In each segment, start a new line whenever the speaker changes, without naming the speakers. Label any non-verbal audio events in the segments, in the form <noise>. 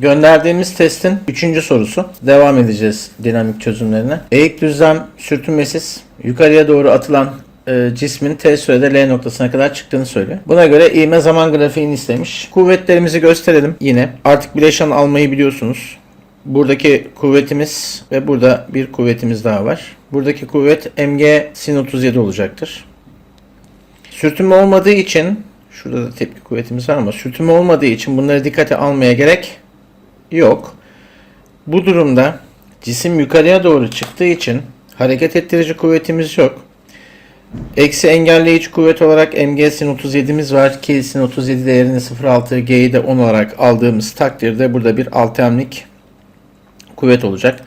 Gönderdiğimiz testin 3. sorusu. Devam edeceğiz dinamik çözümlerine. Eğik düzlem sürtünmesiz yukarıya doğru atılan e, cismin t sürede L noktasına kadar çıktığını söylüyor. Buna göre ivme zaman grafiğini istemiş. Kuvvetlerimizi gösterelim yine. Artık bileşen almayı biliyorsunuz. Buradaki kuvvetimiz ve burada bir kuvvetimiz daha var. Buradaki kuvvet mg sin 37 olacaktır. Sürtünme olmadığı için şurada da tepki kuvvetimiz var ama sürtünme olmadığı için bunları dikkate almaya gerek yok. Bu durumda cisim yukarıya doğru çıktığı için hareket ettirici kuvvetimiz yok. Eksi engelleyici kuvvet olarak mg sin 37'miz var ki sin 37 değerini 0.6 g'yi de 10 olarak aldığımız takdirde burada bir altemlik kuvvet olacak.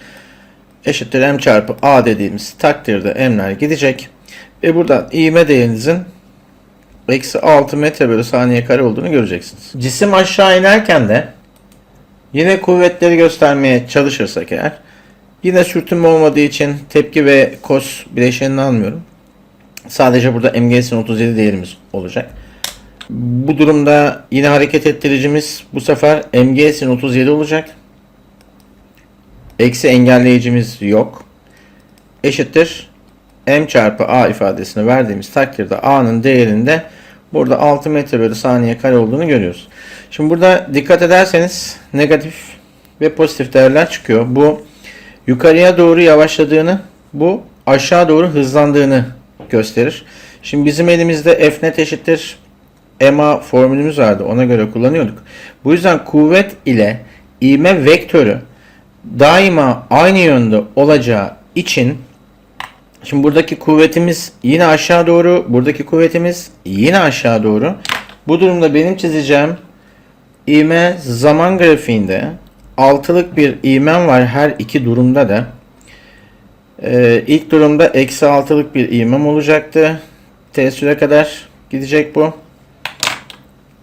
Eşittir m çarpı a dediğimiz takdirde m'ler gidecek. Ve buradan ivme değerinizin eksi 6 metre bölü saniye kare olduğunu göreceksiniz. Cisim aşağı inerken de yine kuvvetleri göstermeye çalışırsak eğer yine sürtünme olmadığı için tepki ve kos bileşenini almıyorum. Sadece burada MGS'in 37 değerimiz olacak. Bu durumda yine hareket ettiricimiz bu sefer MGS'in 37 olacak. Eksi engelleyicimiz yok. Eşittir m çarpı a ifadesini verdiğimiz takdirde a'nın değerinde burada 6 metre bölü saniye kare olduğunu görüyoruz. Şimdi burada dikkat ederseniz negatif ve pozitif değerler çıkıyor. Bu yukarıya doğru yavaşladığını, bu aşağı doğru hızlandığını gösterir. Şimdi bizim elimizde f net eşittir ma formülümüz vardı. Ona göre kullanıyorduk. Bu yüzden kuvvet ile ivme vektörü daima aynı yönde olacağı için Şimdi buradaki kuvvetimiz yine aşağı doğru. Buradaki kuvvetimiz yine aşağı doğru. Bu durumda benim çizeceğim ivme zaman grafiğinde altılık bir ivmem var her iki durumda da. Ee, ilk durumda eksi altılık bir ivmem olacaktı. T süre kadar gidecek bu.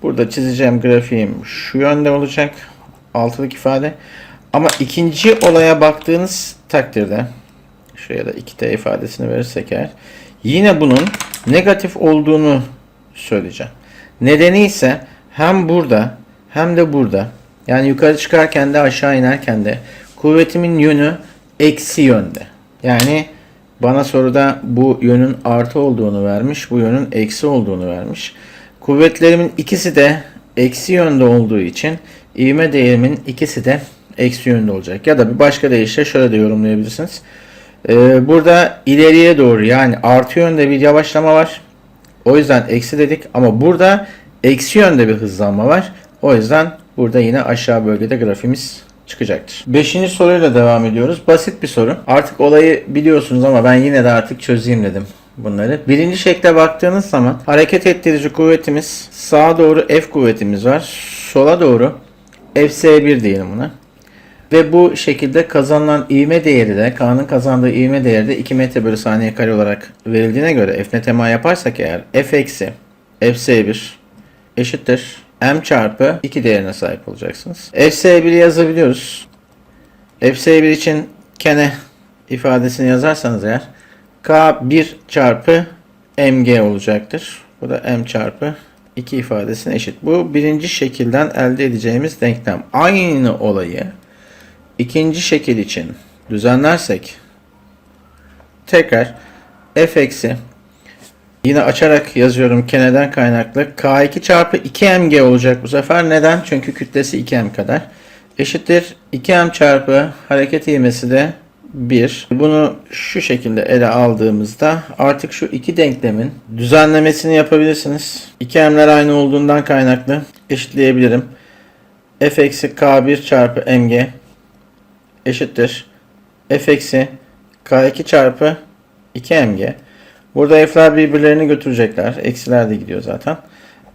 Burada çizeceğim grafiğim şu yönde olacak. Altılık ifade. Ama ikinci olaya baktığınız takdirde şuraya da 2t ifadesini verirsek eğer yine bunun negatif olduğunu söyleyeceğim. Nedeni ise hem burada hem de burada yani yukarı çıkarken de aşağı inerken de kuvvetimin yönü eksi yönde. Yani bana soruda bu yönün artı olduğunu vermiş, bu yönün eksi olduğunu vermiş. Kuvvetlerimin ikisi de eksi yönde olduğu için ivme değerimin ikisi de eksi yönde olacak. Ya da bir başka deyişle şöyle de yorumlayabilirsiniz. Ee, burada ileriye doğru yani artı yönde bir yavaşlama var. O yüzden eksi dedik ama burada eksi yönde bir hızlanma var. O yüzden burada yine aşağı bölgede grafimiz çıkacaktır. Beşinci soruyla devam ediyoruz. Basit bir soru. Artık olayı biliyorsunuz ama ben yine de artık çözeyim dedim bunları. Birinci şekle baktığınız zaman hareket ettirici kuvvetimiz sağa doğru F kuvvetimiz var. Sola doğru Fs1 diyelim buna. Ve bu şekilde kazanılan ivme değeri de K'nın kazandığı ivme değeri de 2 metre bölü saniye kare olarak verildiğine göre F net ema yaparsak eğer F eksi Fs1 eşittir M çarpı 2 değerine sahip olacaksınız. Fs1'i yazabiliyoruz. Fs1 için kene ifadesini yazarsanız eğer K1 çarpı mg olacaktır. Bu da m çarpı 2 ifadesine eşit. Bu birinci şekilden elde edeceğimiz denklem. Aynı olayı ikinci şekil için düzenlersek tekrar f eksi yine açarak yazıyorum keneden kaynaklı k2 çarpı 2mg olacak bu sefer. Neden? Çünkü kütlesi 2m kadar. Eşittir 2m çarpı hareket ivmesi de 1. Bunu şu şekilde ele aldığımızda artık şu iki denklemin düzenlemesini yapabilirsiniz. 2m'ler aynı olduğundan kaynaklı eşitleyebilirim. f eksi k1 çarpı mg eşittir. f eksi k2 çarpı 2mg. Burada f'ler birbirlerini götürecekler. Eksiler de gidiyor zaten.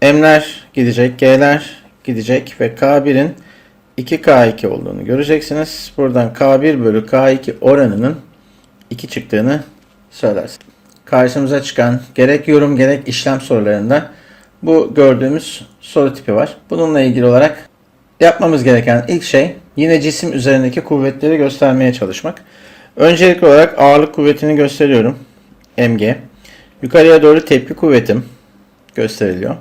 m'ler gidecek, g'ler gidecek ve k1'in 2k2 olduğunu göreceksiniz. Buradan k1 bölü k2 oranının 2 çıktığını söylersiniz. Karşımıza çıkan gerek yorum gerek işlem sorularında bu gördüğümüz soru tipi var. Bununla ilgili olarak yapmamız gereken ilk şey yine cisim üzerindeki kuvvetleri göstermeye çalışmak. Öncelikli olarak ağırlık kuvvetini gösteriyorum. Mg. Yukarıya doğru tepki kuvvetim gösteriliyor.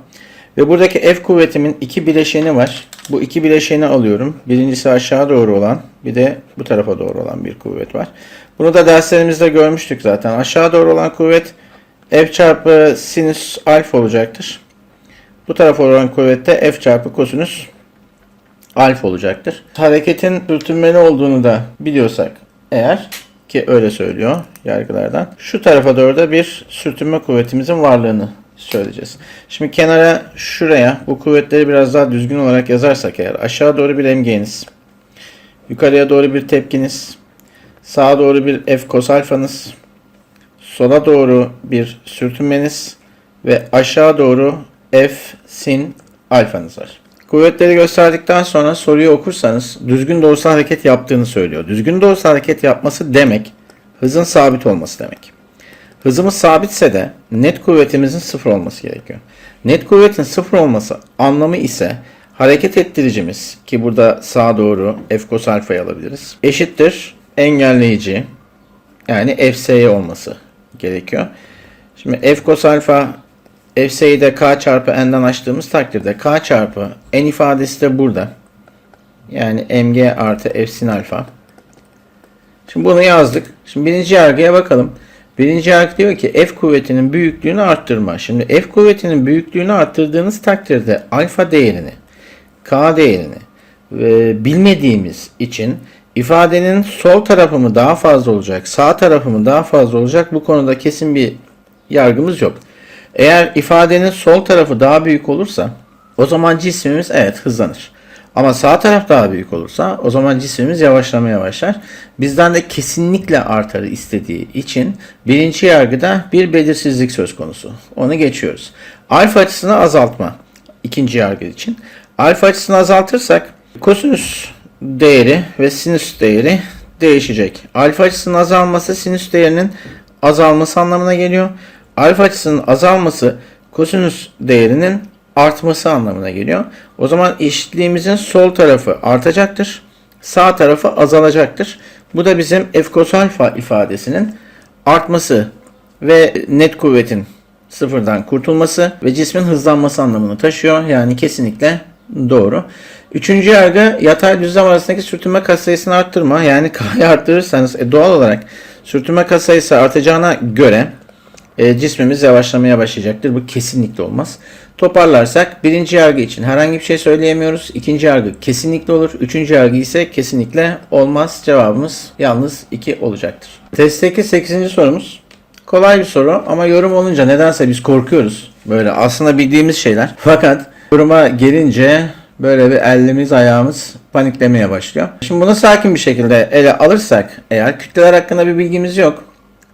Ve buradaki F kuvvetimin iki bileşeni var. Bu iki bileşeni alıyorum. Birincisi aşağı doğru olan, bir de bu tarafa doğru olan bir kuvvet var. Bunu da derslerimizde görmüştük zaten. Aşağı doğru olan kuvvet F çarpı sinüs alfa olacaktır. Bu tarafa olan kuvvet de F çarpı kosinüs alfa olacaktır. Hareketin sürtünmeli olduğunu da biliyorsak eğer ki öyle söylüyor yargılardan. Şu tarafa doğru da bir sürtünme kuvvetimizin varlığını söyleyeceğiz. Şimdi kenara şuraya bu kuvvetleri biraz daha düzgün olarak yazarsak eğer aşağı doğru bir emgeniz, yukarıya doğru bir tepkiniz, sağa doğru bir F kos alfanız, sola doğru bir sürtünmeniz ve aşağı doğru F sin alfanız var. Kuvvetleri gösterdikten sonra soruyu okursanız düzgün doğrusal hareket yaptığını söylüyor. Düzgün doğrusal hareket yapması demek hızın sabit olması demek. Hızımız sabitse de net kuvvetimizin sıfır olması gerekiyor. Net kuvvetin sıfır olması anlamı ise hareket ettiricimiz ki burada sağa doğru F cos alfayı alabiliriz. Eşittir engelleyici yani FSY olması gerekiyor. Şimdi F cos alfa FS'yi de K çarpı N'den açtığımız takdirde K çarpı N ifadesi de burada. Yani mg artı F sin alfa. Şimdi bunu yazdık. Şimdi birinci yargıya bakalım. Birinci yargı diyor ki F kuvvetinin büyüklüğünü arttırma. Şimdi F kuvvetinin büyüklüğünü arttırdığınız takdirde alfa değerini, K değerini e, bilmediğimiz için ifadenin sol tarafı mı daha fazla olacak, sağ tarafı mı daha fazla olacak bu konuda kesin bir yargımız yok. Eğer ifadenin sol tarafı daha büyük olursa o zaman cismimiz evet hızlanır. Ama sağ taraf daha büyük olursa o zaman cismimiz yavaşlamaya başlar. Bizden de kesinlikle artarı istediği için birinci yargıda bir belirsizlik söz konusu. Onu geçiyoruz. Alfa açısını azaltma. ikinci yargı için. Alfa açısını azaltırsak kosinüs değeri ve sinüs değeri değişecek. Alfa açısının azalması sinüs değerinin azalması anlamına geliyor. Alfa açısının azalması kosinüs değerinin artması anlamına geliyor. O zaman eşitliğimizin sol tarafı artacaktır. Sağ tarafı azalacaktır. Bu da bizim F cos alfa ifadesinin artması ve net kuvvetin sıfırdan kurtulması ve cismin hızlanması anlamını taşıyor. Yani kesinlikle doğru. Üçüncü yargı yatay düzlem arasındaki sürtünme katsayısını arttırma. Yani <laughs> K'yı arttırırsanız e, doğal olarak sürtünme katsayısı artacağına göre e, cismimiz yavaşlamaya başlayacaktır. Bu kesinlikle olmaz. Toparlarsak birinci yargı için herhangi bir şey söyleyemiyoruz. İkinci yargı kesinlikle olur. Üçüncü yargı ise kesinlikle olmaz. Cevabımız yalnız 2 olacaktır. Testteki 8. sorumuz. Kolay bir soru ama yorum olunca nedense biz korkuyoruz. Böyle aslında bildiğimiz şeyler. <laughs> Fakat yoruma gelince böyle bir elimiz ayağımız paniklemeye başlıyor. Şimdi bunu sakin bir şekilde ele alırsak eğer kütleler hakkında bir bilgimiz yok.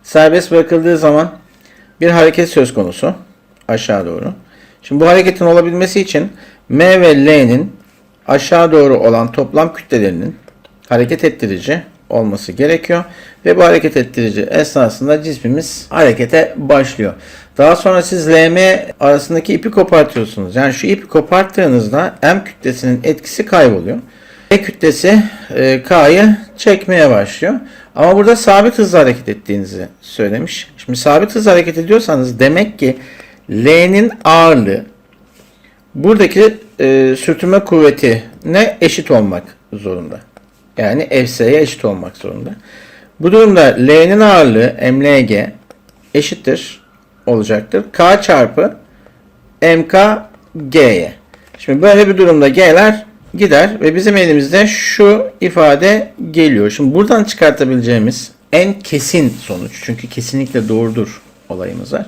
Serbest bırakıldığı zaman bir hareket söz konusu aşağı doğru. Şimdi bu hareketin olabilmesi için M ve L'nin aşağı doğru olan toplam kütlelerinin hareket ettirici olması gerekiyor. Ve bu hareket ettirici esnasında cismimiz harekete başlıyor. Daha sonra siz LM arasındaki ipi kopartıyorsunuz. Yani şu ipi koparttığınızda M kütlesinin etkisi kayboluyor. E kütlesi e, K'yı çekmeye başlıyor. Ama burada sabit hızla hareket ettiğinizi söylemiş. Şimdi sabit hızla hareket ediyorsanız demek ki L'nin ağırlığı buradaki e, sürtünme kuvvetine eşit olmak zorunda. Yani Fs'ye eşit olmak zorunda. Bu durumda L'nin ağırlığı MLG eşittir olacaktır. K çarpı MK G'ye. Şimdi böyle bir durumda G'ler gider ve bizim elimizde şu ifade geliyor. Şimdi buradan çıkartabileceğimiz en kesin sonuç çünkü kesinlikle doğrudur olayımız var.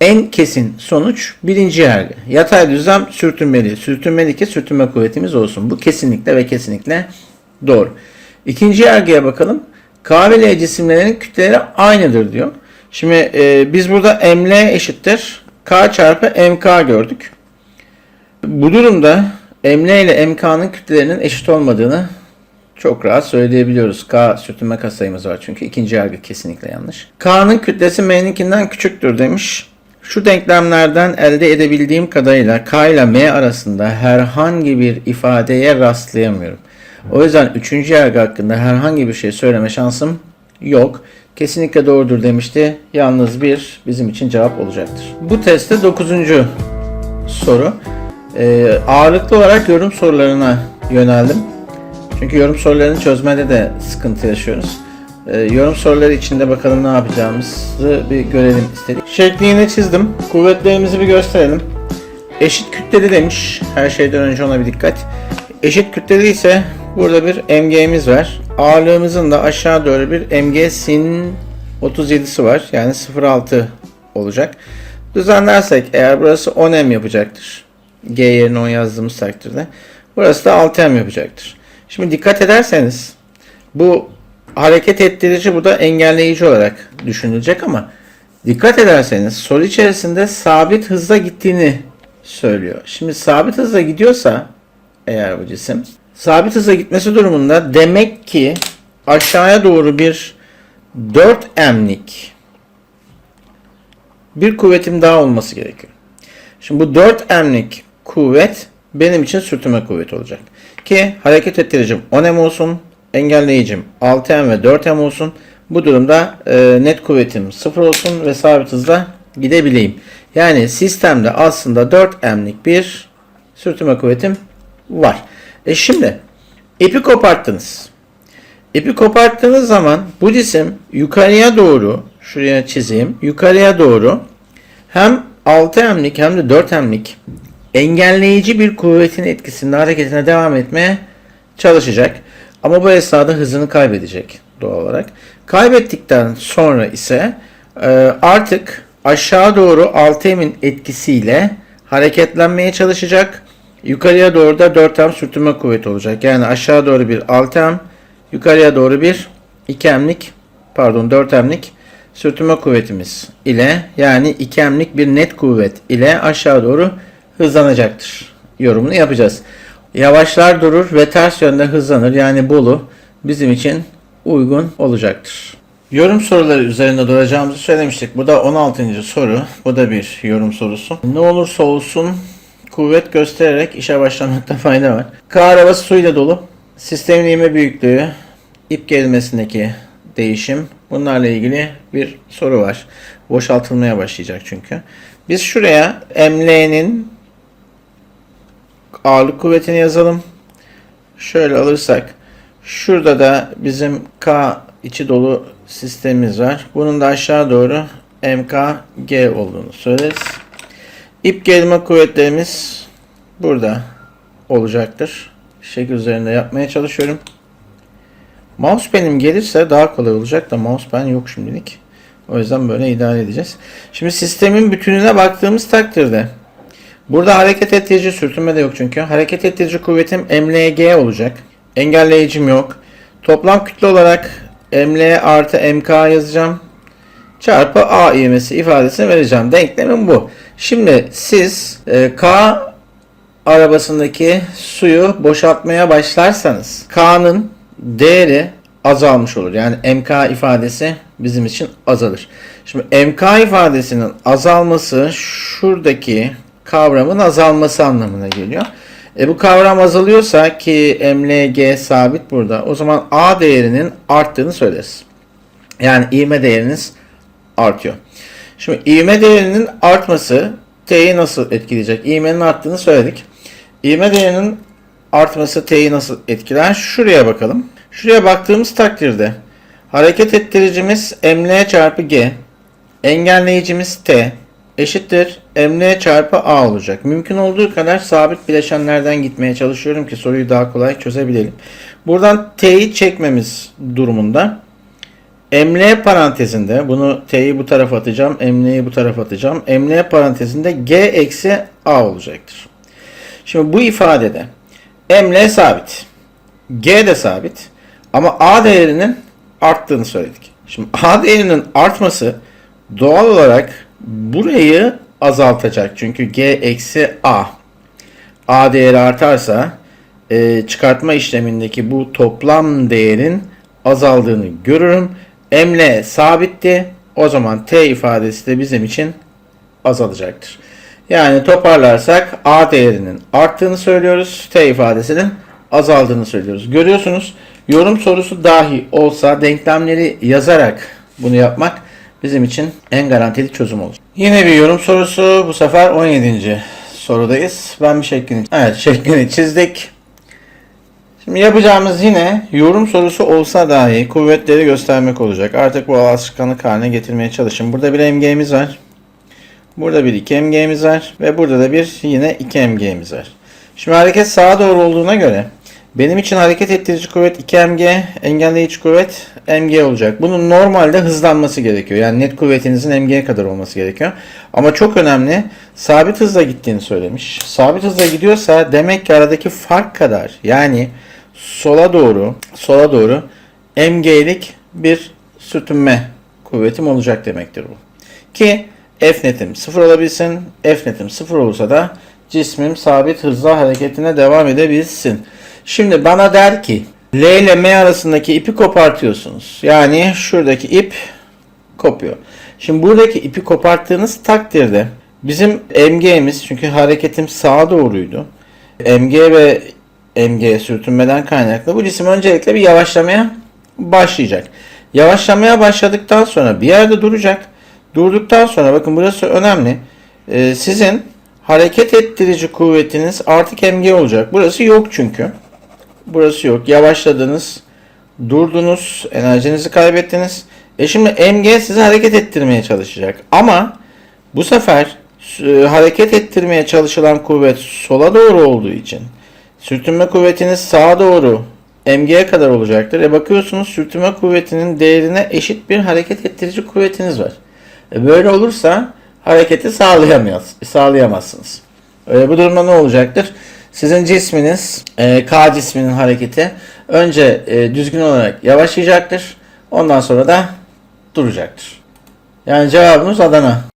En kesin sonuç birinci yargı. Yatay düzlem sürtünmeli. Sürtünmeli ki sürtünme kuvvetimiz olsun. Bu kesinlikle ve kesinlikle doğru. İkinci yargıya bakalım. K ve L cisimlerinin kütleleri aynıdır diyor. Şimdi e, biz burada ML eşittir. K çarpı MK gördük. Bu durumda ML ile MK'nın kütlelerinin eşit olmadığını çok rahat söyleyebiliyoruz. K sürtünme katsayımız var çünkü ikinci yargı kesinlikle yanlış. K'nın kütlesi M'ninkinden küçüktür demiş. Şu denklemlerden elde edebildiğim kadarıyla K ile M arasında herhangi bir ifadeye rastlayamıyorum. O yüzden üçüncü yargı hakkında herhangi bir şey söyleme şansım yok. Kesinlikle doğrudur demişti. Yalnız bir bizim için cevap olacaktır. Bu testte dokuzuncu soru. Ee, ağırlıklı olarak yorum sorularına yöneldim. Çünkü yorum sorularını çözmede de sıkıntı yaşıyoruz. Ee, yorum soruları içinde bakalım ne yapacağımızı bir görelim istedik. Şekli yine çizdim. Kuvvetlerimizi bir gösterelim. Eşit kütleli demiş. Her şeyden önce ona bir dikkat. Eşit kütleli ise burada bir MG'miz var. Ağırlığımızın da aşağı doğru bir MG sin 37'si var. Yani 0.6 olacak. Düzenlersek eğer burası 10M yapacaktır. G yerine 10 yazdığımız takdirde. Burası da 6M yapacaktır. Şimdi dikkat ederseniz bu hareket ettirici bu da engelleyici olarak düşünülecek ama dikkat ederseniz soru içerisinde sabit hızla gittiğini söylüyor. Şimdi sabit hızla gidiyorsa eğer bu cisim sabit hızla gitmesi durumunda demek ki aşağıya doğru bir 4M'lik bir kuvvetim daha olması gerekiyor. Şimdi bu 4M'lik kuvvet benim için sürtünme kuvveti olacak. Ki hareket ettiricim 10M olsun, engelleyicim 6M ve 4M olsun. Bu durumda e, net kuvvetim 0 olsun ve sabit hızla gidebileyim. Yani sistemde aslında 4M'lik bir sürtünme kuvvetim var. E şimdi ipi koparttınız. İpi koparttığınız zaman bu cisim yukarıya doğru şuraya çizeyim. Yukarıya doğru hem 6M'lik hem de 4M'lik engelleyici bir kuvvetin etkisinde hareketine devam etmeye çalışacak. Ama bu esnada hızını kaybedecek doğal olarak. Kaybettikten sonra ise e, artık aşağı doğru 6M'in etkisiyle hareketlenmeye çalışacak. Yukarıya doğru da 4M sürtünme kuvveti olacak. Yani aşağı doğru bir 6M, yukarıya doğru bir 2M'lik pardon 4M'lik sürtünme kuvvetimiz ile yani 2M'lik bir net kuvvet ile aşağı doğru hızlanacaktır. Yorumunu yapacağız. Yavaşlar durur ve ters yönde hızlanır. Yani bolu bizim için uygun olacaktır. Yorum soruları üzerinde duracağımızı söylemiştik. Bu da 16. soru. Bu da bir yorum sorusu. Ne olursa olsun kuvvet göstererek işe başlamakta fayda var. K arabası suyla dolu. Sistemin ivme büyüklüğü, ip gerilmesindeki değişim. Bunlarla ilgili bir soru var. Boşaltılmaya başlayacak çünkü. Biz şuraya ML'nin ağırlık kuvvetini yazalım. Şöyle alırsak şurada da bizim K içi dolu sistemimiz var. Bunun da aşağı doğru MKG olduğunu söyleriz. İp gerilme kuvvetlerimiz burada olacaktır. Şekil üzerinde yapmaya çalışıyorum. Mousepad'im gelirse daha kolay olacak da mousepad yok şimdilik. O yüzden böyle idare edeceğiz. Şimdi sistemin bütününe baktığımız takdirde burada hareket ettirici sürtünme de yok çünkü. Hareket ettirici kuvvetim MLG olacak. Engelleyicim yok. Toplam kütle olarak ML artı MK yazacağım. Çarpı A ivmesi ifadesini vereceğim. Denklemim bu. Şimdi siz e, K arabasındaki suyu boşaltmaya başlarsanız K'nın değeri azalmış olur. Yani MK ifadesi bizim için azalır. Şimdi MK ifadesinin azalması şuradaki kavramın azalması anlamına geliyor. E bu kavram azalıyorsa ki MLG sabit burada. O zaman A değerinin arttığını söyleriz. Yani ivme değeriniz artıyor. Şimdi ivme değerinin artması T'yi nasıl etkileyecek? İvmenin arttığını söyledik. İvme değerinin artması T'yi nasıl etkiler? Şuraya bakalım. Şuraya baktığımız takdirde hareket ettiricimiz ml çarpı g, engelleyicimiz t eşittir ml çarpı a olacak. Mümkün olduğu kadar sabit bileşenlerden gitmeye çalışıyorum ki soruyu daha kolay çözebilelim. Buradan t'yi çekmemiz durumunda ml parantezinde bunu t'yi bu tarafa atacağım, ml'yi bu tarafa atacağım. ml parantezinde g eksi a olacaktır. Şimdi bu ifadede ml sabit. G de sabit. Ama A değerinin arttığını söyledik. Şimdi A değerinin artması doğal olarak burayı azaltacak. Çünkü G eksi A. A değeri artarsa e, çıkartma işlemindeki bu toplam değerin azaldığını görürüm. ML sabitti. O zaman T ifadesi de bizim için azalacaktır. Yani toparlarsak A değerinin arttığını söylüyoruz. T ifadesinin azaldığını söylüyoruz. Görüyorsunuz yorum sorusu dahi olsa denklemleri yazarak bunu yapmak bizim için en garantili çözüm olur. Yine bir yorum sorusu bu sefer 17. sorudayız. Ben bir şeklini, evet şeklini çizdik. Şimdi yapacağımız yine yorum sorusu olsa dahi kuvvetleri göstermek olacak. Artık bu alışkanlık haline getirmeye çalışın. Burada bir MG'miz var. Burada bir 2 MG'miz var. Ve burada da bir yine 2 MG'miz var. Şimdi hareket sağa doğru olduğuna göre benim için hareket ettirici kuvvet 2 MG, engelleyici kuvvet MG olacak. Bunun normalde hızlanması gerekiyor. Yani net kuvvetinizin MG'ye kadar olması gerekiyor. Ama çok önemli sabit hızla gittiğini söylemiş. Sabit hızla gidiyorsa demek ki aradaki fark kadar yani sola doğru sola doğru MG'lik bir sürtünme kuvvetim olacak demektir bu. Ki F netim sıfır olabilsin. F netim sıfır olursa da cismim sabit hızla hareketine devam edebilsin. Şimdi bana der ki L ile M arasındaki ipi kopartıyorsunuz. Yani şuradaki ip kopuyor. Şimdi buradaki ipi koparttığınız takdirde bizim MG'miz çünkü hareketim sağa doğruydu. MG ve MG sürtünmeden kaynaklı bu cisim öncelikle bir yavaşlamaya başlayacak. Yavaşlamaya başladıktan sonra bir yerde duracak. Durduktan sonra bakın burası önemli. Ee, sizin hareket ettirici kuvvetiniz artık MG olacak. Burası yok çünkü. Burası yok. Yavaşladınız. Durdunuz. Enerjinizi kaybettiniz. E şimdi MG sizi hareket ettirmeye çalışacak. Ama bu sefer e, hareket ettirmeye çalışılan kuvvet sola doğru olduğu için sürtünme kuvvetiniz sağa doğru MG'ye kadar olacaktır. E bakıyorsunuz sürtünme kuvvetinin değerine eşit bir hareket ettirici kuvvetiniz var. E böyle olursa hareketi sağlayamaz, sağlayamazsınız. Öyle bu durumda ne olacaktır? Sizin cisminiz, e, K cisminin hareketi önce e, düzgün olarak yavaşlayacaktır. Ondan sonra da duracaktır. Yani cevabımız Adana.